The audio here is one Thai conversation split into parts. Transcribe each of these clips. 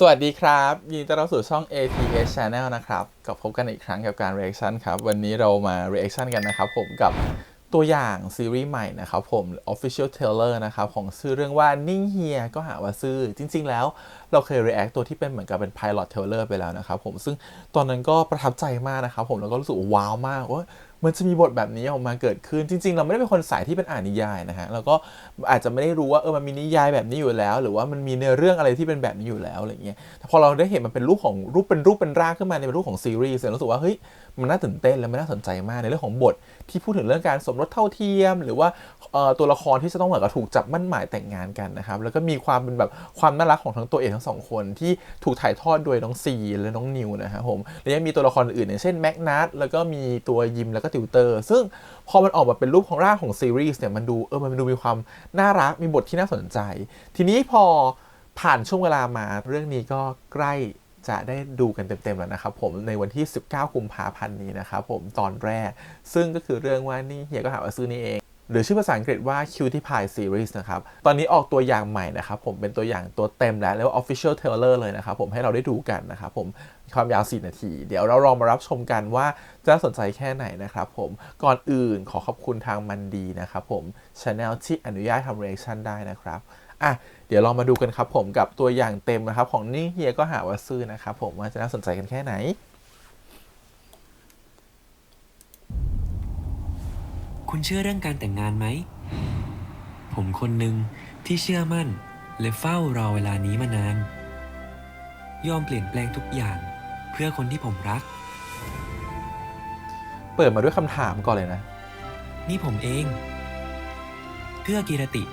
สวัสดีครับ ยินดีต้อนรับสู่ช่อง ATH Channel นะครับกับพบกันอีกครั้งกับการ reaction ครับ วันนี้เรามา reaction กันนะครับผมกับตัวอย่างซีรีส์ใหม่นะครับผม Official Trailer นะครับของชื่อเรื่องว่านิ่งเฮียก็หาว่าซื่อจริง ๆ แล้วเราเคย react ตัวที่เป็นเหมือนกับเป็น pilot trailer ไปแล้วนะครับผมซึ่งตอนนั้นก็ประทับใจมากนะครับผมแล้วก็รู้สึกว้าวมากว่า มันจะมีบทแบบนี้ออกมาเกิดขึ้นจริง ๆ เราไม่ได้เป็นคนสายที่เป็นอ่านนิยายนะฮะแล้วก็อาจจะไม่ได้รู้ว่าเออมันมีนิยายแบบนี้อยู่แล้ว หรือว่ามันมีเนื้อเรื่องอะไรที่เป็นแบบนี้อยู่แล้วอะไรเงี้ยแต่พอเราได้เห็นมันเป็นรูปของรูปเป็นรูปเป็นร่างขึ้นมาในรูปของซีรีส์เรารู้สึกว่าเฮ้ยมันน่าตื่นเต้นและมันน่าสนใจมากในเรื่องของบทที่พูดถึงเรื่องการสมรสเท่าเทียม หรือว่าตัวละครที่จะต้องเหมือนกับถูกจับมั่นหมายแต่งงานกันนะครับแล้วก็มีความเป็นแบบความน่ารักของทั้งตัวเอกทั้งสองคนที่ถูกถ่ายทอดโดยน้องซีและน้องนิวนะครับผมและยังมีตัวละครอื่นอย่างเช่นแม็กนัทแล้วก็มีตัวยิมแล้วก็ติวเตอร์ ซึ่งพอมันออกมาเป็นรูปของร่างของซีรีส์เนี่ยมันดูเออมันดูมีความน่ารักมีบทที่น่าสนใจ ทีนี้พอผ่านช่วงเวลามาเรื่องนี้ก็ใกล้จะได้ดูกันเต็มๆแล้วนะครับผมในวันที่ 19 กุมภาพันธ์นี้นะครับผมตอนแรก ซึ่งก็คือเรื่องว่านี่เฮียก็หาว่าซื้อนี่เอง หรือชื่อภาษาอังกฤษว่า Cutie Pie Series นะครับ ตอนนี้ออกตัวอย่างใหม่นะครับผมเป็นตัวอย่างตัวเต็มแล้วเรียกว่า Official Trailer เลยนะครับผมให้เราได้ดูกันนะครับผมความยาว 4 นาที เดี๋ยวเราลองมารับชมกันว่าจะน่าสนใจแค่ไหนนะครับผมก่อนอื่นขอขอบคุณทางมันดีนะครับผม Channel ที่อนุญาตทำ reaction ได้นะครับอะเดี๋ยวลองมาดูกันครับผมกับตัวอย่างเต็มนะครับ ของนี่เฮียก็หาว่าซื้อนะครับผมว่าจะน่าสนใจกันแค่ไหน คุณเชื่อเรื่องการแต่งงานไหม ผมคนหนึ่งที่เชื่อมั่น และเฝ้ารอเวลานี้มานาน ยอมเปลี่ยนแปลงทุกอย่างเพื่อคนที่ผมรัก เปิดมาด้วยคำถามก่อนเลยนะ นี่ผมเอง เพื่อกีรติ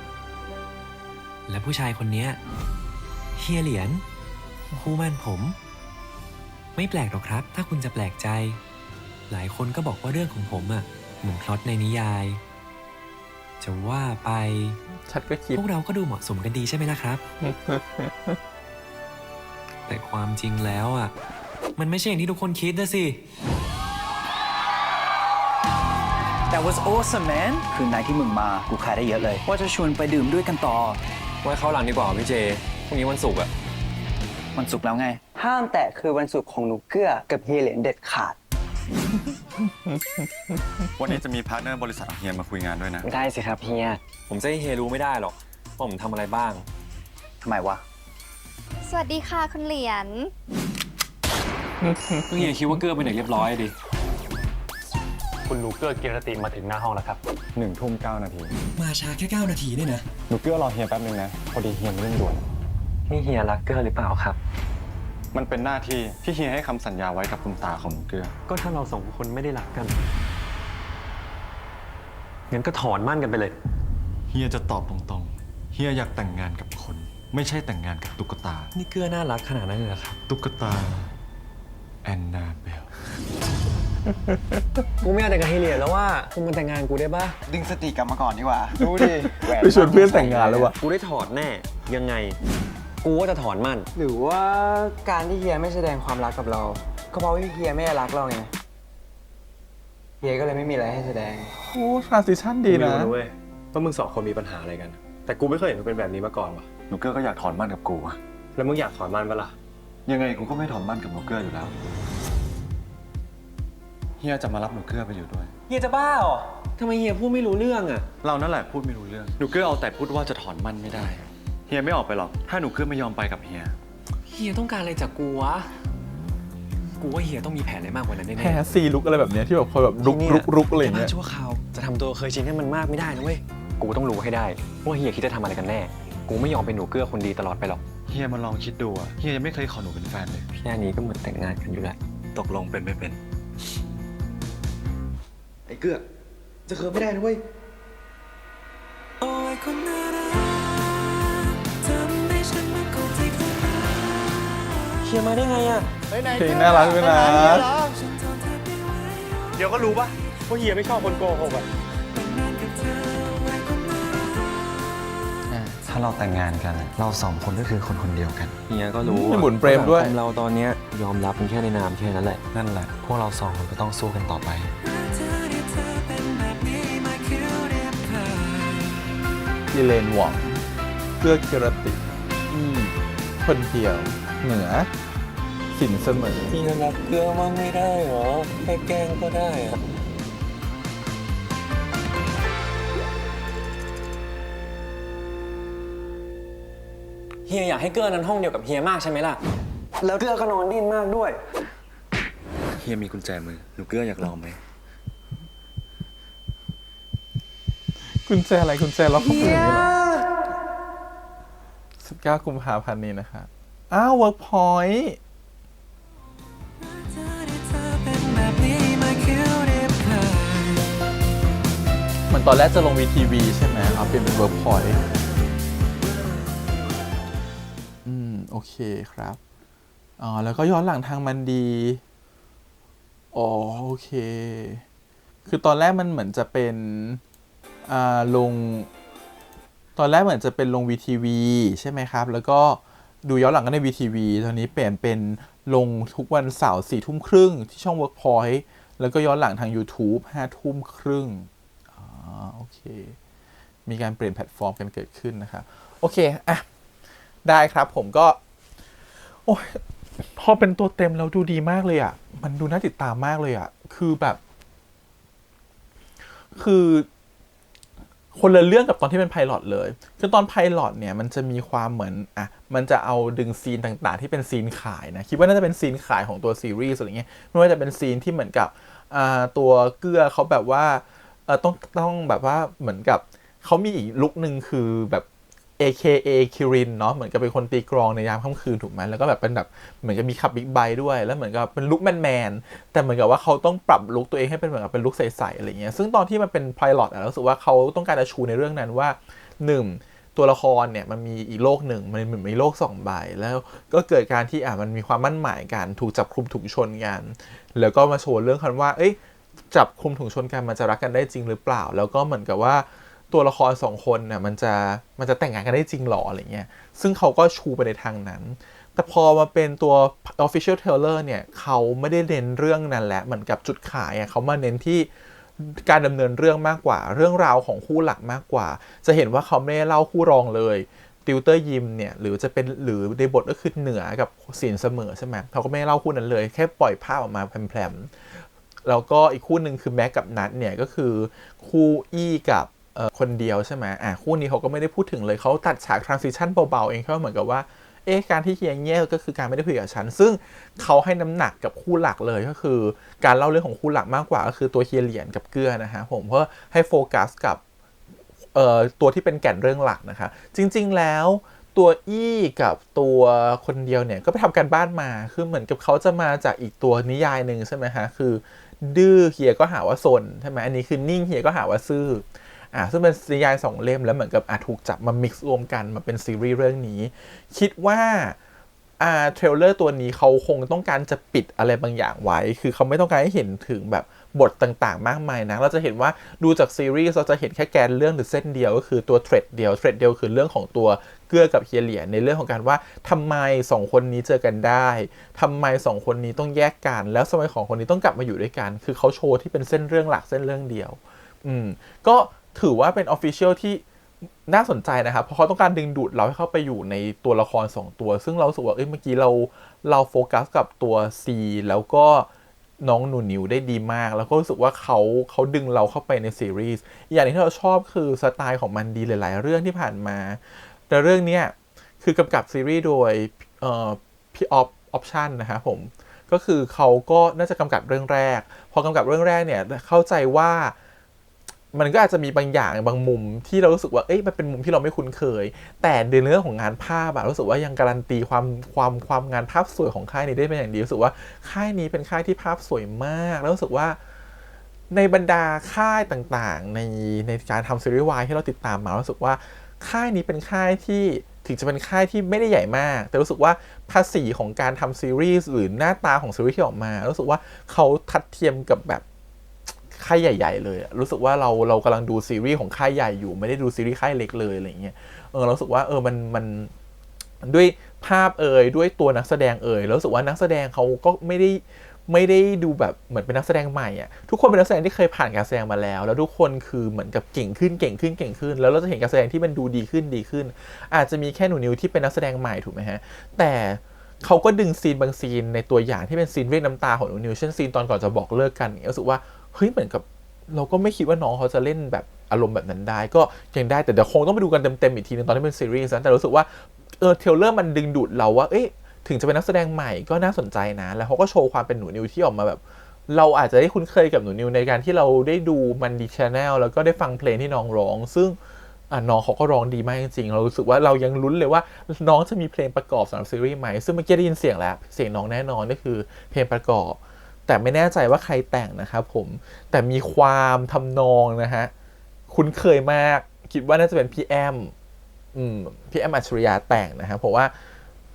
และผู้ชายคนเนี้ยเฮียเหรียญคู่มั่นผม ไม่แปลกหรอกครับ ถ้าคุณจะแปลกใจ หลายคนก็บอกว่าเรื่องของผมอะ่ะ เหมือนพล็อตในนิยาย จะว่าไปชัดก็คิด พวกเราก็ดูเหมาะสมกันดีใช่ไหมล่ะครับ แต่ความจริงแล้วอะ มันไม่ใช่อย่างที่ทุกคนคิดนะสิ That was awesome man คืนไหนที่มึงมากูขายได้เยอะเลย ว่าจะชวนไปดื่มด้วยกันต่อ ไว้เข้าหลังดีกว่าพี่เจ พรุ่งนี้วันศุกร์อะมันสุกร์แล้วไง ห้ามแตะคือวันศุกร์ของหนูเกื้อกับเฮียเหรียญเด็ดขาด วันนี้จะมีพาร์ทเนอร์บริษัทของเฮียมาคุยงานด้วยนะ ได้สิครับเฮีย ผมจะให้เฮรู้ไม่ได้หรอกว่าผมทำอะไรบ้าง ทำไมวะ สวัสดีค่ะคุณเหรียญ เพิ่งเฮียคิดว่าเกื้อเป็นเด็กเรียบร้อยดิ คุณหนูเกื้อกิรติมาถึงหน้าห้องแล้วครับ หนึ่งทุ่มเก้านาทีมาช้าแค่ 9 นาทีเนี่ยนะ หนูเกื้อรอเฮียแป๊บนึงนะ พอดีเฮียมีเรื่องด่วน นี่เฮียรักเกื้อหรือเปล่าครับ มันเป็นหน้าที่ที่เฮียให้คำสัญญาไว้กับคุณตาของหนูเกื้อก็ถ้าเราสองคนไม่ได้รักกันงั้นก็ถอนมั่นกันไปเลย เฮียจะตอบตรงๆ เฮียอยากแต่งงานกับคน ไม่ใช่แต่งงานกับตุ๊กตา นี่เกื้อน่ารักขนาดนั้นเลยเหรอครับตุ๊กตา แอนนาเบล กูไม่อยากแต่งกับเฮียเหรียญแล้วว่าคุณมาแต่งงานกูได้ปะดึงสติกลับมาก่อนดีกว่า ดูดิไปชวนเพื่อนแต่งงานแล้ววะกูได้ถอดแน่ยังไง กูว่าจะถอนมั่น หรือว่าการที่เฮียไม่แสดงความรักกับเรา ก็เพราะว่าเฮียไม่ได้รักเราไง เฮียก็เลยไม่มีอะไรให้แสดง โอ้ transition ดีไม่นะ รู้นะเว้ยว่ามึงสองคนมีปัญหาอะไรกัน แต่กูไม่เคยเห็นมึงเป็นแบบนี้มาก่อนว่ะ หนูเกื้อก็อยากถอนมั่นกับกูอะแล้วมึงอยากถอนมั่นปะล่ะ ยังไงกูก็ไม่ถอนมั่นกับหนูเกื้ออยู่แล้ว เฮียจะมารับหนูเกื้อไปอยู่ด้วย เฮียจะบ้าเหรอทำไมเฮียพูดไม่รู้เรื่องอะ เรานั่นแหละพูดไม่รู้เรื่อง หนูเกื้อเอาแต่พูดว่าจะถอนมั่นไม่ได้เฮียไม่ออกไปหรอก ถ้าหนูเกื้อไม่ยอมไปกับเฮีย เฮียต้องการอะไรจากกูวะ กูว่าเฮียต้องมีแผนอะไรมากกว่านั้นแน่แพ้ซีลุกอะไรแบบเนี้ยที่แบบคอยแบบรุกรุกรุกอะไรอย่างแค่เงี้ย ชั่วคราว จะทำตัวเคยชินให้มันมากไม่ได้นะเว้ย กูต้องรู้ให้ได้ ว่าเฮียคิดจะทำอะไรกันแน่ กูไม่ยอมเป็นหนูเกื้อคนดีตลอดไปหรอกเฮียมาลองคิดดูอะเฮียยังไม่เคยขอหนูเป็นแฟนเลย แค่นี้ก็เหมือนแต่งงานกันอยู่แล้วตกลงเป็นไม่เป็น ไอ้เกือกจะเคิร์ไม่ได้นะเว้ยเฮียมาได้ไงอะเพลงน่ารักด้วยนะเดี๋ยวก็รู้ปะว่าเฮียไม่ชอบคนโกหกอะถ้าเราแต่งงานกันเราสองคนก็คือคนคนเดียวกัน เฮียก็รู้มีหมุนเปรมด้วย สังคเราตอนเนี้ยยอมรับเป็นแค่ในนามแค่นั้นแหละ นั่นแหละ พวกเราสองคนก็ต้องสู้กันต่อไปยิเลนหวังเพื่อกิรติอืมคนเดียว เหนือ สินเสมอ พี่รักเกลือมั่งไม่ได้เหรอแค่แกล้งก็ได้อะเฮียอยากให้เกื้อนั้นห้องเดียวกับเฮียมากใช่ไหมล่ะ แล้วเกื้อก็นอนดิ้นมากด้วย เฮียมีกุญแจมือ หนูเกื้ออยากลองไหม กุญแจอะไรกุญแจล็อกข้อมือนี่เหรอสิบเก้ากุมภาพันธ์นี้นะครับ อ้าว Workpoint เหมือนตอนแรกจะลง VTV ใช่ไหมเอาเปลี่ยนเป็น Workpoint อืม โอเคครับ อ๋อ แล้วก็ย้อนหลังทางมันดี อ๋อ โอเค คือตอนแรกมันเหมือนจะเป็น อ่า ลง ตอนแรกเหมือนจะเป็นลง VTV ใช่ไหมครับ แล้วก็ ดูย้อนหลังก็ใน VTV ตอนนี้เปลี่ยนเป็นลงทุกวันเสาร์สี่ทุ่มครึ่งที่ช่อง Workpoint แล้วก็ย้อนหลังทาง YouTube ห้าทุ่มครึ่งอ๋อโอเค มีการเปลี่ยนแพลตฟอร์มกันเกิดขึ้นนะครับ โอเค อะ ได้ครับผมก็ โอ้ยพอเป็นตัวเต็มแล้วดูดีมากเลยอะ มันดูน่าติดตามมากเลยอะ คือแบบ คือคนละเรื่องกับตอนที่เป็นไพลอตเลย คือตอนไพลอตเนี่ย มันจะมีความเหมือน อะ มันจะเอาดึงซีนต่างๆ ที่เป็นซีนขายนะ คิดว่าน่าจะเป็นซีนขายของตัวซีรีส์อะไรเงี้ยไม่ว่าจะเป็นซีนที่เหมือนกับตัวเกลือเขาแบบว่าต้องต้องแบบว่าเหมือนกับเขามีอีกลุกหนึ่งคือแบบ AKA คิรินเนาะเหมือนกับเป็นคนตีกลองในยามค่ำคืนถูกไหมแล้วก็แบบเป็นแบบเหมือนกับมีขับบิ๊กไบค์ด้วย แล้วเหมือนกับเป็นลุคแมนๆแต่เหมือนกับว่าเขาต้องปรับลุคตัวเองให้เป็นเหมือนกับเป็นลุคใสๆอะไรเงี้ยซึ่งตอนที่มันเป็นพ i ลอตอะรู้สึกว่าเขาต้องการจะชูในเรื่องนั้นว่าหนึ่ง ตัวละครเนี่ยมันมีอีโลกหนึ่งมันเหมือนมีโลกสองใบแล้วก็เกิดการที่อะมันมีความมั่นหมายกันถูกจับคุมถูกชนกันแล้วก็มาโชว์เรื่องคันว่า เอ้ยจับคุมถุงชนกันมันจะรักกันได้จริงหรือเปล่า แล้วก็เหมือนกับว่าตัวละครสองคนเนี่ยมันจะมันจะแต่งงานกันได้จริงหรออะไรเงี้ยซึ่งเขาก็ชูไปในทางนั้น แต่พอมาเป็นตัว official trailer เนี่ยเขาไม่ได้เน้นเรื่องนั้นแหละเหมือนกับจุดขายอะเขามาเน้นที่ การดำเนินเรื่องมากกว่า เรื่องราวของคู่หลักมากกว่า จะเห็นว่าเขาไม่ได้เล่าคู่รองเลยติวเตอร์ยิมเนี่ยหรือจะเป็นหรือในบทก็คือเหนือกับสินเสมอใช่ไหมเขาก็ไม่ได้เล่าคู่นั้นเลย แค่ปล่อยภาพออกมาแพรมๆแล้วก็อีกคู่หนึ่งคือแม็กกับนัทเนี่ยก็คือคู่อี้กับคนเดียวใช่ไหมอะคู่นี้เขาก็ไม่ได้พูดถึงเลยเขาตัดฉาก transition เบาๆเองเขาเหมือนกับว่า เอ๊ะการที่เฮียเงี้ยก็คือการไม่ได้คุยกับฉัน ซึ่งเขาให้น้ำหนักกับคู่หลักเลยก็คือ การเล่าเรื่องของคู่หลักมากกว่าก็คือตัวเฮียเหรียญกับเกื้อนะฮะผมเพื่อให้โฟกัสกับเอ่อตัวที่เป็นแก่นเรื่องหลักนะคะ จริง ๆแล้วตัวอี้กับตัวคนเดียวเนี่ยก็ไปทำการบ้านมา คือเหมือนกับเขาจะมาจากอีกตัวนิยายหนึ่งใช่ไหมฮะ คือ ดื้อเฮียก็หาว่าซนใช่ไหมอันนี้คือนิ่งเฮียก็หาว่าซื่อ อ่าซึ่งเป็นนิยายสองเล่มแล้วเหมือนกับอะถูกจับมา mix รวมกันมาเป็นซีรีส์เรื่องนี้ คิดว่าอ่าเทรลเลอร์ตัวนี้เขาคงต้องการจะปิดอะไรบางอย่างไว้ คือเขาไม่ต้องการให้เห็นถึงแบบบทต่างๆ มากมายนะเราจะเห็นว่าดูจากซีรีส์เราจะเห็นแค่แกนเรื่องหรือเส้นเดียวก็คือตัวเทรดเดียวเทรดเดียวคือเรื่องของตัวเกื้อกับเฮียเหลียในเรื่องของการว่าทำไมสองคนนี้เจอกันได้ทำไมสองคนนี้ต้องแยกกัน แล้วสมัยของคนนี้ต้องกลับมาอยู่ด้วยกัน คือเขาโชว์ที่เป็นเส้นเรื่องหลักเส้นเรื่องเดียว อืมก็ ถือว่าเป็นออฟฟิเชียลที่น่าสนใจนะครับ เพราะเขาต้องการดึงดูดเราให้เข้าไปอยู่ในตัวละคร 2 ตัว ซึ่งเราสึกว่าเอ้ยเมื่อกี้เราเราโฟกัสกับตัว C แล้วก็น้องหนูนิวได้ดีมาก แล้วก็รู้สึกว่าเขาเขาดึงเราเข้าไปในซีรีส์อย่างที่เราชอบคือสไตล์ของมันดีหลายๆ เรื่องที่ผ่านมา แต่เรื่องเนี้ยคือกำกับซีรีส์โดยพี่ออฟออปชั่นนะครับผม ก็คือเขาก็น่าจะกำกับเรื่องแรก พอกำกับเรื่องแรกเนี่ยเข้าใจว่า มันก็อาจจะมีบางอย่างบางมุมที่เรารู้สึกว่าเอ้ยมันเป็นมุมที่เราไม่คุ้นเคย แต่ในเรื่องของงานภาพอะรู้สึกว่ายังการันตีความความความงานภาพสวยของค่ายนี้ได้เป็นอย่างดีรู้สึกว่าค่ายนี้เป็นค่ายที่ภาพสวยมาก แล้วรู้สึกว่า ในบรรดาค่ายต่างๆ ในในการทำซีรีส์วายที่เราติดตามมารู้สึกว่าค่ายนี้เป็นค่ายที่ถึงจะเป็นค่ายที่ไม่ได้ใหญ่มาก แต่รู้สึกว่าภาษีของการทำซีรีส์หรือหน้าตาของซีรีส์ที่ออกมา รู้สึกว่าเขาทัดเทียมกับแบบ ค่ายใหญ่ ๆ เลยรู้สึกว่าเราเรากำลังดูซีรีส์ของค่ายใหญ่อยู่ ไม่ได้ดูซีรีส์ค่ายเล็กเลยอะไรเงี้ยเออเรารู้สึกว่าเออมันมันด้วยภาพเอ่ยด้วยตัวนักแสดงเอ่ยแล้วรู้สึกว่านักแสดงเขาก็ไม่ได้ไม่ได้ดูแบบเหมือนเป็นนักแสดงใหม่อะทุกคนเป็นนักแสดงที่เคยผ่านการแสดงมาแล้ว แล้วทุกคนคือเหมือนกับเก่งขึ้นเก่งขึ้นเก่งขึ้น แล้วเราจะเห็นการแสดงที่มันดูดีขึ้นดีขึ้น อาจจะมีแค่หนูนิวที่เป็นนักแสดงใหม่ถูกไหมฮะแต่เขาก็ดึงซีนบางซีนในตัวอย่างที่เป็นซีนเรียกน้ำตาของหนูนิวเช่นซีนตอนก่อนจะบอกเลิกกันรู้สึกว่า เฮ้ยเหมือนกับเราก็ไม่คิดว่าน้องเขาจะเล่นแบบอารมณ์แบบนั้นได้ ก็ยังได้แต่เดี๋ยวคงต้องไปดูกันเต็มๆอีกทีนึงตอนที่เป็นซีรีส์นะแต่รู้สึกว่าเออเทลเลอร์มันดึงดูดเราว่าเอ๊ะถึงจะเป็นนักแสดงใหม่ก็น่าสนใจนะ แล้วเขาก็โชว์ความเป็นหนูนิวที่ออกมาแบบ เราอาจจะได้คุ้นเคยกับหนูนิวในการที่เราได้ดูมันดีชแนลแล้วก็ได้ฟังเพลงที่น้องร้อง ซึ่งน้องเขาก็ร้องดีมากจริงๆ เรารู้สึกว่าเรายังลุ้นเลยว่าน้องจะมีเพลงประกอบสำหรับซีรีส์ไหมซึ่งเมื่อกี้ได้ยินเสียงแล้ว เสียงน้องแน่นอนก็คือเพลงประกอบ แต่ไม่แน่ใจว่าใครแต่งนะครับผมแต่มีความทำนองนะฮะคุ้นเคยมากคิดว่าน่าจะเป็นพี่แอมอืมพี่แอมอัจฉริยะแต่งนะครับเพราะว่า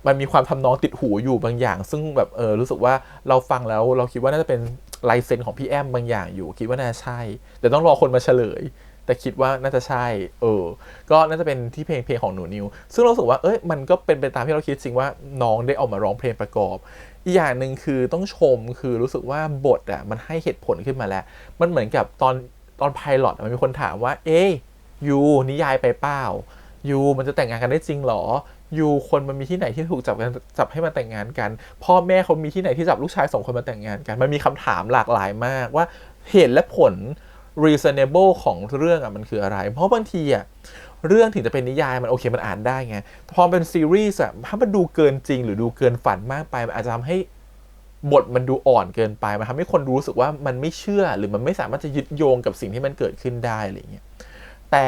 มันมีความทำนองติดหูอยู่บางอย่าง ซึ่งแบบเออรู้สึกว่าเราฟังแล้วเราคิดว่าน่าจะเป็นลายเซ็นของพี่แอมบางอย่างอยู่ คิดว่าน่าใช่แต่ต้องรอคนมาเฉลย แต่คิดว่าน่าจะใช่ เออ ก็น่าจะเป็นที่เพลงเพลงของหนูนิว ซึ่งเราสึกว่าเอ้ยมันก็เป็นไปตามที่เราคิดจริงว่าน้องได้ออกมาร้องเพลงประกอบ อีกอย่างหนึ่งคือต้องชมคือรู้สึกว่าบทอะมันให้เหตุผลขึ้นมาแล้ว มันเหมือนกับตอนตอนไพลอตมันมีคนถามว่า เอ้ยยูนิยายไปเปล่ายูมันจะแต่งงานกันได้จริงหรอยูคนมันมีที่ไหนที่ถูกจับกันจับให้มาแต่งงานกัน พ่อแม่เขามีที่ไหนที่จับลูกชายสองคนมาแต่งงานกัน มันมีคำถามหลากหลายมากว่าเหตุและผล reasonable ของเรื่องอะมันคืออะไร เพราะบางทีอะ เรื่องถึงจะเป็นนิยายมันโอเคมันอ่านได้ไงพอเป็นซีรีส์อะถ้ามันดูเกินจริง หรือดูเกินฝันมากไปมันอาจจะทำให้บทมันดูอ่อนเกินไปมันทำให้คนรู้สึกว่ามันไม่เชื่อหรือมันไม่สามารถจะยึดโยงกับสิ่งที่มันเกิดขึ้นได้อะไรเงี้ยแต่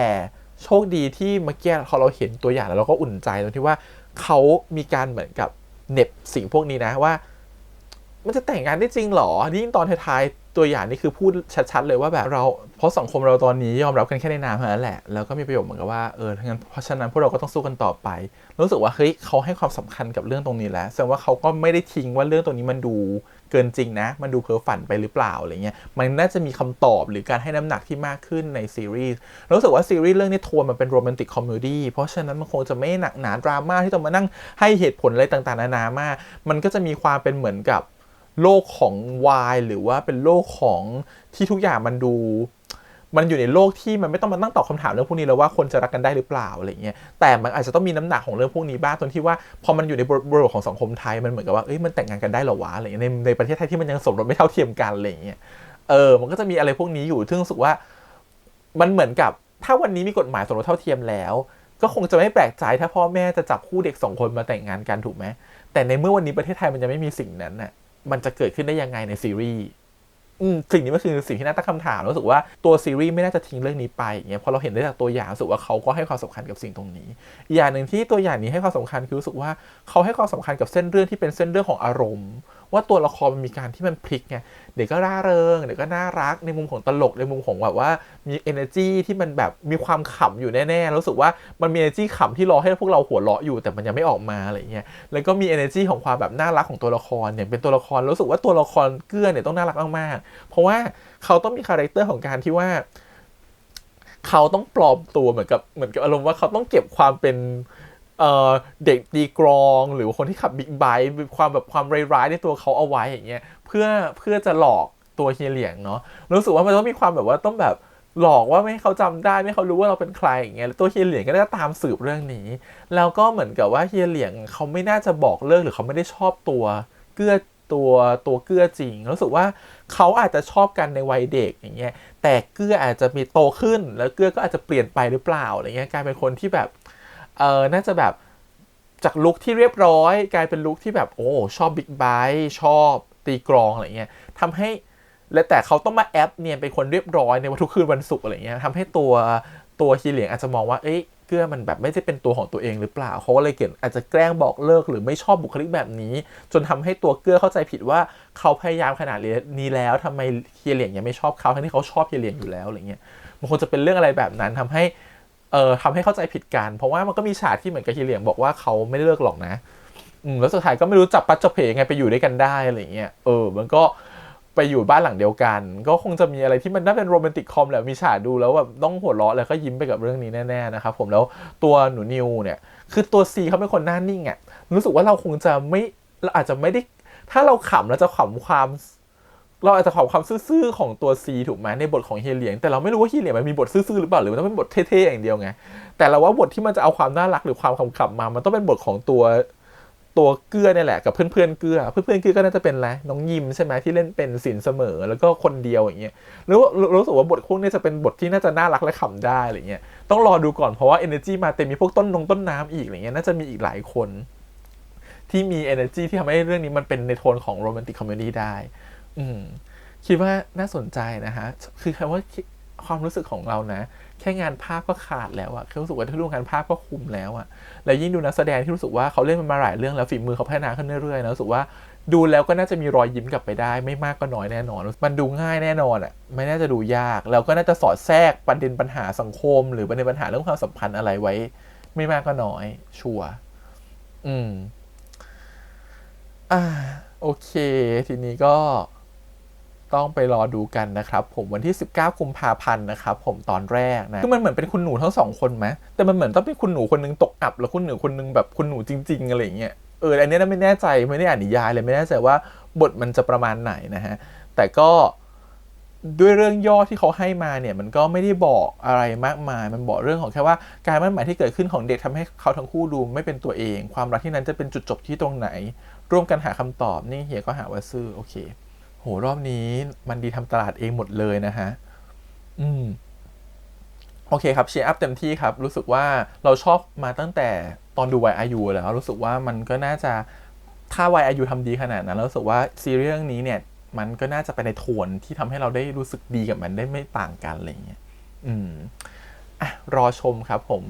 โชคดีที่เมื่อกี้พอเราเห็นตัวอย่างแล้วเราก็อุ่นใจตรงที่ว่าเขามีการเหมือนกับเน็บสิ่งพวกนี้นะว่า มันจะแต่งงานได้จริงหรอยิ่งตอนท้าย ตัวอย่างนี่คือพูดชัดๆเลยว่าแบบเราเพราะสังคมเราตอนนี้ยอมรับกันแค่ในนามเท่านั้นแหละ แล้วก็มีประโยคเหมือนกับว่าเอองั้นเพราะฉะนั้นพวกเราก็ต้องสู้กันต่อไป รู้สึกว่าเฮ้ยเขาให้ความสำคัญกับเรื่องตรงนี้แล้วแสดงว่าเขาก็ไม่ได้ทิ้งว่าเรื่องตรงนี้มันดูเกินจริงนะ มันดูเพ้อฝันไปหรือเปล่าอะไรเงี้ยมันน่าจะมีคำตอบหรือการให้น้ำหนักที่มากขึ้นในซีรีส์รู้สึกว่าซีรีส์เรื่องนี้โทนมันเป็นโรแมนติกคอมเมดี้เพราะฉะนั้นมันคงจะไม่หนักหนาดราม่าที่ต้องมานั่งให้เหตุผลอะไรต่างๆ นานามากมันก็จะมีความเป็นเหมือนกับ โลกของวายหรือว่าเป็นโลกของที่ทุกอย่างมันดู มันอยู่ในโลกที่มันไม่ต้องมานั่งตอบคำถามเรื่องพวกนี้แล้วว่าคนจะรักกันได้หรือเปล่าอะไรเงี้ยแต่มันอาจจะต้องมีน้ำหนักของเรื่องพวกนี้บ้างตรงที่ว่าพอมันอยู่ในบริบทของสังคมไทยมันเหมือนกับว่าเอ้ยมันแต่งงานกันได้หรอวะอะไรเงี้ยในในประเทศไทยที่มันยังสมรสไม่เท่าเทียมกันอะไรเงี้ยเออมันก็จะมีอะไรพวกนี้อยู่ซึ่งรู้สึกว่ามันเหมือนกับถ้าวันนี้มีกฎหมายสมรสเท่าเทียมแล้วก็คงจะไม่แปลกใจถ้าพ่อแม่จะจับคู่เด็กสองคนมาแต่งงานกันถูกไหมแต่ในเมื่อวันนี้ประเทศไทยมันยังไม่มีสิ่งนั้นน่ะ มันจะเกิดขึ้นได้ยังไงในซีรีส์สิ่งนี้มันคือสิ่งที่น่าตั้งคำถามรู้สึกว่าตัวซีรีส์ไม่น่าจะทิ้งเรื่องนี้ไปอย่างเงี้ยพอเราเห็นได้จากตัวอย่างรู้สึกว่าเขาก็ให้ความสำคัญกับสิ่งตรงนี้อีกอย่างหนึ่งที่ตัวอย่างนี้ให้ความสำคัญคือรู้สึกว่าเขาให้ความสำคัญกับเส้นเรื่องที่เป็นเส้นเรื่องของอารมณ์ ว่าตัวละครมันมีการที่มันพลิกไงเด็กก็ร่าเริงเด็กก็น่ารักในมุมของตลกในมุมของแบบว่ามี energy ที่มันแบบมีความขำอยู่แน่ๆรู้สึกว่ามันมี energy ขำที่รอให้พวกเราหัวเราะอยู่แต่มันยังไม่ออกมาอะไรเงี้ยแล้วก็มี energy ของความแบบน่ารักของตัวละครเนี่ยเป็นตัวละครรู้สึกว่าตัวละครเกื้อเนี่ยต้องน่ารักมากๆเพราะว่าเขาต้องมีคาแรคเตอร์ของการที่ว่าเขาต้องปลอมตัวเหมือนกับเหมือนกับอารมณ์ว่าเขาต้องเก็บความเป็น เด็กตีกรองหรือคนที่ขับบิ๊กไบค์ความแบบความร้ายๆในตัวเขาเอาไว้อย่างเงี้ยเพื่อเพื่อจะหลอกตัวเฮียเหลียงเนาะรู้สึกว่ามันต้องมีความแบบว่าต้องแบบหลอกว่าไม่ให้เขาจำได้ไม่ให้เขารู้ว่าเราเป็นใครอย่างเงี้ยตัวเฮียเหลียงก็ได้ตามสืบเรื่องนี้ แล้วก็เหมือนกับว่าเฮียเหลียงเขาไม่น่าจะบอกเลิกหรือเขาไม่ได้ชอบตัวเกื้อตัวตัวเกื้อจริงรู้สึกว่าเขาอาจจะชอบกันในวัยเด็กอย่างเงี้ยแต่เกื้ออาจจะมีโตขึ้น แล้วเกื้อก็อาจจะเปลี่ยนไปหรือเปล่าอะไรเงี้ยกลายเป็นคนที่แบบ เออน่าจะแบบจากลุคที่เรียบร้อย กลายเป็นลุคที่แบบโอ้ชอบบิ๊กไบค์ชอบตีกรองอะไรเงี้ยทำให้และแต่เขาต้องมาแอปเนี่ยเป็นคนเรียบร้อยในวันทุกคืนวันศุกร์อะไรเงี้ยทำให้ตัวตัวฮีเหลียงอาจจะมองว่าเอ้ยเกื้อมันแบบไม่ได้เป็นตัวของตัวเองหรือเปล่าเขาก็เลยเกิดอาจจะแกล้งบอกเลิกหรือไม่ชอบบุคลิกแบบนี้ จนทำให้ตัวเกื้อเข้าใจผิดว่าเขาพยายามขนาดนี้แล้วทำไมเฮียเหลียงยังไม่ชอบเขาทั้งที่เขาชอบเฮียเหลียงอยู่แล้วอะไรเงี้ยมันคงจะเป็นเรื่องอะไรแบบนั้นทำให้ เอ่อทำให้เข้าใจผิดกัน เพราะว่ามันก็มีฉากที่เหมือนกับเฮียเหลียงบอกว่าเขาไม่ได้เลิกหรอกนะอืมแล้วสุดท้ายก็ไม่รู้จับปัดจับเพยังไงไปอยู่ด้วยกันได้อะไรเงี้ยเออ มันก็ไปอยู่บ้านหลังเดียวกัน ก็คงจะมีอะไรที่มันน่าเป็นโรแมนติกคอมแหละมีฉากดูแล้วแบบต้องหัวเราะแล้วก็ยิ้มไปกับเรื่องนี้แน่ๆนะครับผมแล้วตัวหนูนิวเนี่ย คือตัวซีเขาเป็นคนหน้านิ่งอะ่ะรู้สึกว่าเราคงจะไม่เราอาจจะไม่ได้ถ้าเราขำเราจะขำความ เราอาจจะขำความซื่อๆของตัวซีถูกไหมในบทของเฮียเหลียง แต่เราไม่รู้ว่าเฮียเหลียงมันมีบทซื่อๆหรือเปล่าหรือมันต้องเป็นบทเท่ๆอย่างเดียวไงแต่เราว่าบทที่มันจะเอาความน่ารักหรือความขำๆมา มันต้องเป็นบทของตัวตัวเกื้อเนี่ยแหละกับเพื่อนๆเกื้อเพื่อนๆเกื้อก็น่าจะเป็นอะไรน้องยิมใช่ไหมที่เล่นเป็นสินเสมอแล้วก็คนเดียวอย่างเงี้ยแล้วรู้สึกว่าบทพวกนี้จะเป็นบทที่น่าจะน่ารักและขำได้อะไรเงี้ยต้องรอดูก่อนเพราะว่า energy มาเต็มมีพวกต้นนงต้นน้ำอีกอะไรเงี้ยน่าจะมีอีกหลายคนที่มี energy ที่ทำให้เรื่องนี้มันเป็นในโทนของโรแมนติกคอมเมดี้ได้ อืมคิดว่าน่าสนใจนะฮะ คือคำว่าความรู้สึกของเรานะ แค่งานภาพก็ขาดแล้วอะแค่รู้สึกว่าถ้าดูงานภาพก็คุมแล้วอะแล้วยิ่งดูนักแสดงที่รู้สึกว่าเขาเล่นมันมาหลายเรื่องแล้วฝีมือเขาพัฒนาขึ้นเรื่อยๆนะรู้สึกว่าดูแล้วก็น่าจะมีรอยยิ้มกลับไปได้ ไม่มากก็น้อยแน่นอน มันดูง่ายแน่นอนอะไม่น่าจะดูยาก แล้วก็น่าจะสอดแทรกประเด็นปัญหาสังคม หรือประเด็นปัญหาเรื่องความสัมพันธ์อะไรไว้ ไม่มากก็น้อย ชัวร์อืม อ่า โอเค ทีนี้ก็ ต้องไปรอดูกันนะครับผมวันที่ 19กุมภาพันธ์นะครับผมตอนแรกนะคือมันเหมือนเป็นคุณหนูทั้งสองคนไหมแต่มันเหมือนต้องเป็นคุณหนูคนนึงตกอับ แล้วคุณหนูคนนึงแบบคุณหนูจริง ๆ อะไรเงี้ยเอออันนี้ไม่แน่ใจไม่ได้อ่านนิยายเลยไม่แน่ใจว่าบทมันจะประมาณไหนนะฮะแต่ก็ด้วยเรื่องย่อที่เขาให้มาเนี่ยมันก็ไม่ได้บอกอะไรมากมาย มันบอกเรื่องของแค่ว่าการมั่นหมายที่เกิดขึ้นของเด็กทำให้เขาทั้งคู่ดูไม่เป็นตัวเอง ความรักที่นั้นจะเป็นจุดจบที่ตรงไหน ร่วมกันหาคำตอบนี่เฮียก็หาว่าซื่อโอเค โหรอบนี้มันดีทำตลาดเองหมดเลยนะฮะ อืม โอเคครับเชียร์อัพเต็มที่ครับ รู้สึกว่าเราชอบมาตั้งแต่ตอนดูวายอายุแล้ว รู้สึกว่ามันก็น่าจะถ้าวายอายุทำดีขนาดนั้น แล้วรู้สึกว่าซีรีส์เรื่องนี้เนี่ย มันก็น่าจะไปในโทนที่ทำให้เราได้รู้สึกดีกับมันได้ไม่ต่างกันอะไรเงี้ย อืมอะรอชมครับผม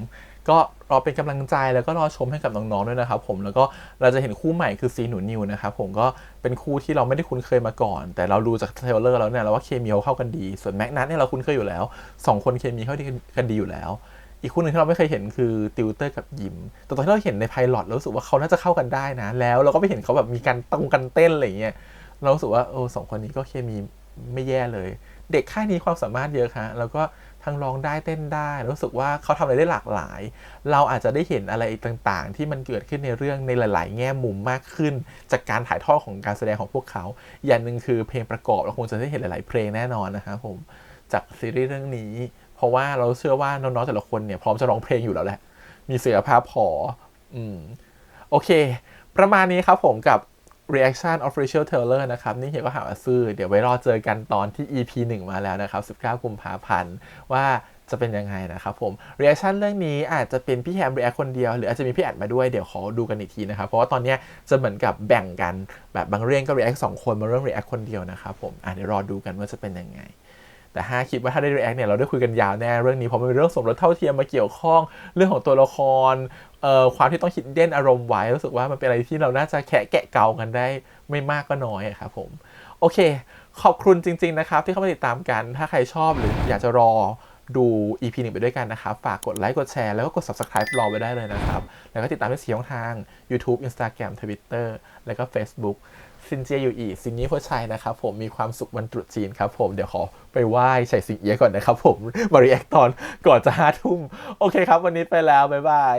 ก็รอเป็นกำลังใจแล้วก็รอชมให้กับน้องๆด้วยนะครับผมแล้วก็เราจะเห็นคู่ใหม่คือซีหนูนิวนะครับผมก็เป็นคู่ที่เราไม่ได้คุ้นเคยมาก่อน แต่เราดูจากเทรลเลอร์แล้วเนี่ยเราว่าเคมีเขาเข้ากันดีส่วนแม็กนัทเนี่ยเราคุ้นเคยอยู่แล้วสองคนเคมีเข้ากันดีอยู่แล้ว อีกคู่หนึ่งที่เราไม่เคยเห็นคือติวเตอร์กับยิม แต่ตอนที่เราเห็นในไพลอตเรารู้สึกว่าเขาน่าจะเข้ากันได้นะ แล้วเราก็ไปเห็นเขาแบบมีการตรงกันเต้นอะไรอย่างเงี้ยเรารู้สึกว่าเออสองคนนี้ก็เคมีไม่แย่เลย เด็กค่ายนี้ความสามารถเยอะค่ะแล้วก็ ทั้งร้องได้เต้นได้รู้สึกว่าเขาทำอะไรได้หลากหลาย เราอาจจะได้เห็นอะไรต่างๆ ที่มันเกิดขึ้นในเรื่องในหลาย ๆ แง่มุมมากขึ้น จากการถ่ายทอดของการแสดงของพวกเขา อย่างหนึ่งคือเพลงประกอบเราคงจะได้เห็นหลาย ๆ เพลงแน่นอนนะครับผมจากซีรีส์เรื่องนี้ เพราะว่าเราเชื่อว่าน้องๆแต่ละคนเนี่ยพร้อมจะร้องเพลงอยู่แล้วแหละมีศักยภาพพออืมโอเค ประมาณนี้ครับผมกับ reaction official trailer นะครับ นี่เฮียก็หาว่าซื้อ เดี๋ยวไว้รอเจอกันตอนที่ EP 1 มาแล้วนะครับ 19 กุมภาพันธ์ว่าจะเป็นยังไงนะครับผม reaction เรื่องนี้อาจจะเป็นพี่แฮม react คนเดียว หรืออาจจะมีพี่แอดมาด้วยเดี๋ยวขอดูกันอีกทีนะครับ เพราะว่าตอนนี้จะเหมือนกับแบ่งกันแบบบางเรื่องก็ react สองคนบางเรื่อง react คนเดียวนะครับผมอะเดี๋ยวรอดูกันว่าจะเป็นยังไง แต่ถ้าคิดว่าถ้าได้ react เนี่ยเราได้คุยกันยาวแน่เรื่องนี้เพราะมันเป็นเรื่องสมรสเท่าเทียมมาเกี่ยวข้อง เรื่องของตัวละครเอ่อความที่ต้องคิดเด่นอารมณ์ไว้รู้สึกว่ามันเป็นอะไรที่เราน่าจะแคะแกะเกากันได้ไม่มากก็น้อยครับผมโอเค ขอบคุณจริง ๆ นะครับ ที่เข้ามาติดตามกันถ้าใครชอบหรืออยากจะรอดู EP หนึ่งไปด้วยกันนะครับ ฝากกดไลค์ กดแชร์ แล้วก็กด subscribe รอไว้ได้เลยนะครับ แล้วก็ติดตามได้สี่ช่องทาง YouTube Instagram Twitter แล้วก็ Facebook ซินเจียอยู่อีซินนี้โคชัยนะครับผมมีความสุขวันตรุษจีนครับผมเดี๋ยวขอไปไหว้ใส่สิงเอียก่อนนะครับผมมารีแอคตอนก่อนจะห้าทุ่มโอเคครับ วันนี้ไปแล้ว บ๊ายบาย